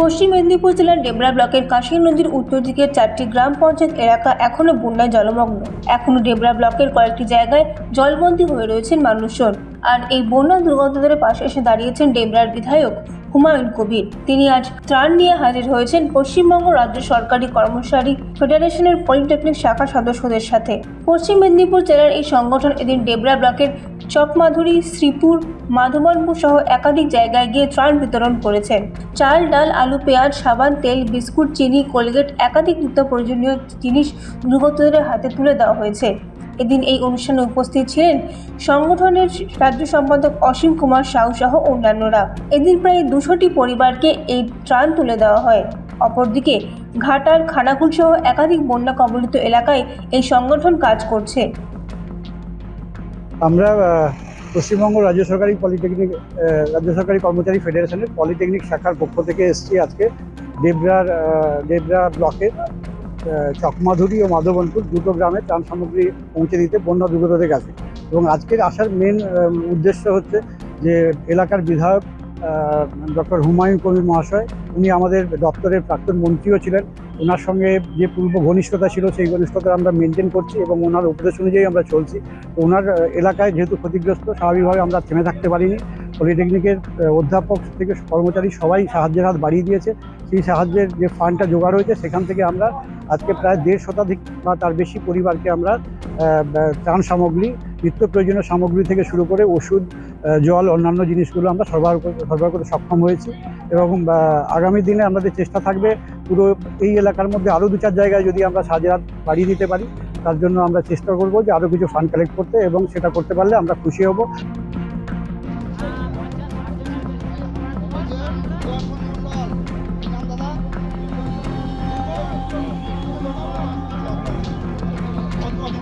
পশ্চিম মেদিনীপুর জেলার ডেবরা ব্লকের কাশী নদীর উত্তর দিকের চারটি গ্রাম পঞ্চায়েত এলাকা এখনও বন্যায় জলমগ্ন। এখনও ডেবরা ব্লকের কয়েকটি জায়গায় জলবন্দী হয়ে রয়েছেন মানুষজন। আর এই বন্যা দুর্গন্ধ ধরে পাশে এসে দাঁড়িয়েছেন ডেবরার বিধায়ক। হুমায়ুন কবির। তিনি আজ ত্রাণ নিয়ে হাজির হয়েছেন পশ্চিমবঙ্গ রাজ্য সরকারি কর্মচারী ফেডারেশনের পলিটেকনিক শাখা সদস্যদের সাথে। পশ্চিম মেদিনীপুর জেলার এই সংগঠন এদিন ডেবরা ব্লকের চকমাধুরী, শ্রীপুর, মাধবনপুর সহ একাধিক জায়গায় গিয়ে ত্রাণ বিতরণ করেছেন চাল, ডাল, আলু, পেঁয়াজ, সাবান, তেল, বিস্কুট, চিনি, কোলগেট একাধিক নিত্য প্রয়োজনীয় জিনিস দুর্গতদের হাতে তুলে দেওয়া হয়েছে। এদিন এই অনুষ্ঠানে উপস্থিত ছিলেন সংগঠনের রাজ্য সম্পাদক অসীম কুমার সাউ সহ অন্যান্যরা। এদিন প্রায় দুশোটি পরিবারকে এই ত্রাণ তুলে দেওয়া হয়। অপরদিকে ঘাটার খানাকুল সহ একাধিক বন্যা কবলিত এলাকায় এই সংগঠন কাজ করছে। আমরা পশ্চিমবঙ্গ রাজ্য সরকারি পলিটেকনিক রাজ্য সরকারি কর্মচারী ফেডারেশনের পলিটেকনিক শাখার পক্ষ থেকে এসেছি আজকে। দেবরার দেবরা ব্লকের চকমাধুরী ও মাধবনপুর দুটো গ্রামে ত্রাণ সামগ্রী পৌঁছে দিতে বন্যা দুর্গতদের কাছে এবং আজকের আসার মেন উদ্দেশ্য হচ্ছে যে এলাকার বিধায়ক ডক্টর হুমায়ুন কবির মহাশয়, উনি আমাদের দপ্তরের প্রাক্তন মন্ত্রীও ছিলেন। ওনার সঙ্গে যে পূর্ব ঘনিষ্ঠতা ছিল, সেই ঘনিষ্ঠতা আমরা মেনটেন করছি এবং ওনার উপদেশ অনুযায়ী আমরা চলছি। ওনার এলাকায় যেহেতু ক্ষতিগ্রস্ত, স্বাভাবিকভাবে আমরা থেমে থাকতে পারিনি। পলিটেকনিকের অধ্যাপক থেকে কর্মচারী সবাই সাহায্যের হাত বাড়িয়ে দিয়েছে। সেই সাহায্যের যে ফান্ডটা জোগাড় হয়েছে, সেখান থেকে আমরা আজকে প্রায় দেড় শতাধিক বা তার বেশি পরিবারকে আমরা ত্রাণ সামগ্রী, নিত্য প্রয়োজনীয় সামগ্রী থেকে শুরু করে ওষুধ জল, অন্যান্য জিনিসগুলো আমরা সরবরাহ সরবরাহ করতে সক্ষম হয়েছি। এবং আগামী দিনে আমাদের চেষ্টা থাকবে, পুরো এই এলাকার মধ্যে আরও দু চার জায়গায় যদি আমরা সাহায্যের হাত বাড়িয়ে দিতে পারি, তার জন্য আমরা চেষ্টা করব যে আরও কিছু ফান্ড কালেক্ট করতে এবং সেটা করতে পারলে আমরা খুশি হব।